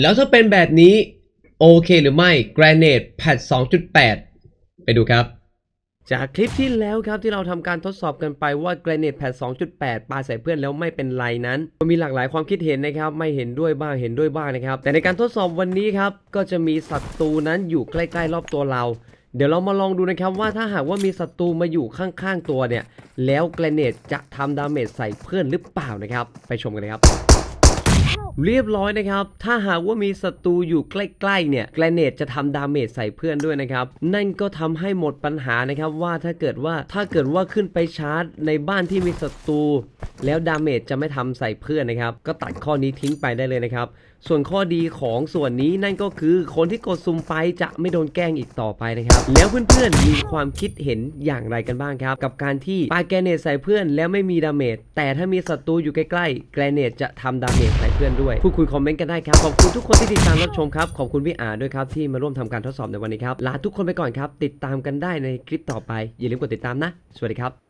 แล้วถ้าเป็นแบบนี้ โอเคหรือไม่ Granite Patch 2.8 ไปดูครับจากคลิปที่แล้วครับที่เราทำการทดสอบกันไปว่า Granite Patch 2.8 ปาใส่เพื่อนแล้วไม่เป็นไรนั้นก็มีหลากหลายความคิดเห็นนะครับ ไม่เห็นด้วยบ้างเห็นด้วยบ้างนะครับ แต่ในการทดสอบวันนี้ครับ ก็จะมีศัตรูนั้นอยู่ใกล้ๆ รอบตัวเรา เดี๋ยวเรามาลองดูนะครับว่าถ้าหากว่ามีศัตรูมาอยู่ข้างๆตัวเนี่ย แล้วแกรเนตจะทำดาเมจใส่เพื่อนหรือเปล่านะครับ ไปชมกันเลยครับ เรียบร้อยนะครับ ถ้าหากว่ามีศัตรูอยู่ใกล้ๆเนี่ยแกรเนตจะทำดาเมจใส่เพื่อนด้วยนะครับ นั่นก็ทำให้หมดปัญหานะครับว่าถ้าเกิดว่าถ้าเกิดว่าขึ้นไปชาร์จ ในบ้านที่มีศัตรูแล้วดาเมจจะไม่ทำใส่เพื่อนนะครับ ก็ตัดข้อนี้ทิ้งไปได้เลยนะครับ ส่วนข้อดีของส่วนนี้นั่นก็คือคนที่กดซุ่มไปจะไม่โดนแกล้งอีกต่อไปนะครับ แล้วเพื่อนๆมีความคิดเห็นอย่างไรกันบ้างครับ กับการที่ปาแกรเนตใส่เพื่อนแล้วไม่มีดาเมจแต่ถ้ามีศัตรูอยู่ใกล้ๆแกรเนตจะทำดาเมจใส่เพื่อนด้วยพูดคุยคอมเมนต์กันได้ครับขอบคุณทุกคนที่ติดตามรับชมครับขอบคุณพี่อาด้วยครับที่มาร่วมทำการทดสอบในวันนี้ครับลาทุกคนไปก่อนครับติดตามกันได้ในคลิปต่อไปอย่าลืมกดติดตามนะ สวัสดีครับ